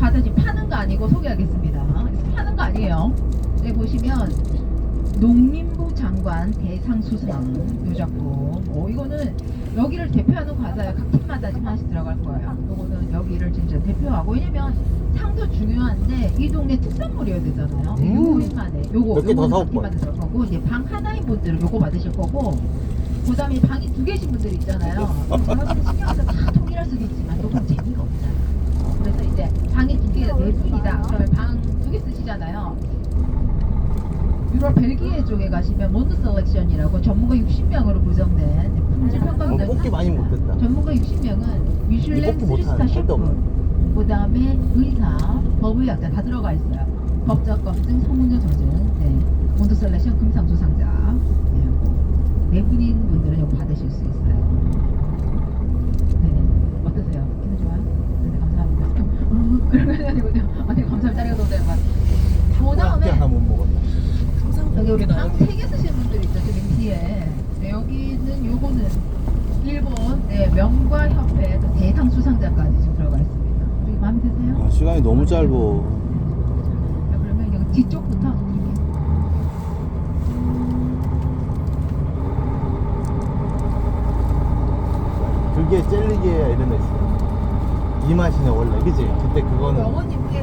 과자 지금 파는 거 아니고 소개하겠습니다. 파는 거 아니에요. 여기 보시면 농림부 장관 대상 수상 요 작품. 어, 이거는 여기를 대표하는 과자예요. 각 팀마다 지금 하나씩 들어갈 거예요. 요거는 여기를 진짜 대표하고 왜냐면 상도 중요한데 이 동네 특산물이어야 되잖아요. 음. 요것만에 요거 몇개더 요거는 사올 각 팀마다 거야. 들어갈 거고 이제 방 하나인 분들은 요거 받으실 거고 그다음에 방이 두 개신 분들 있잖아요. 여러분이 신경 써서 다 통일할 수도 있지만 요건 재미가 없잖아요. 그래서 이제 분이다. 그러면 방 두 개 쓰시잖아요. 유럽 벨기에 쪽에 가시면 몬드 셀렉션이라고 전문가 60명으로 구성된 품질 어, 평가원들 뽑기 많이 못했다. 전문가 60명은 미슐랭 뽑기 못하는 3스타 절대 셰프. 그 다음에 의사, 법의학자 다 들어가 있어요. 법적 검증, 성문여 저증, 네. 몬드 셀렉션 금상 수상자. 네, 요거. 네 분인 분들은 이거 받으실 수 있어요. 네, 어떠세요? 기분 좋아요? 네, 감사합니다. 어, 그런 거 아니고 그냥 아니 감사합니다. 자리가 너무 잘 맞. 그 다음에 하나 못 먹었다. 여기 우리 방세개 쓰시는 분들 있죠 지금 뒤에 네, 여기는 요거는 일본 네, 명과 협회 그 대상 수상자까지 지금 들어가 있습니다 여기 마음에 드세요? 아, 시간이 너무 짧어. 자, 그러면 여기 뒤쪽부터 이렇게 그게 젤리게야 이런 애 있어. 이 맛이네 원래, 그지? 그때 그거는 어머님께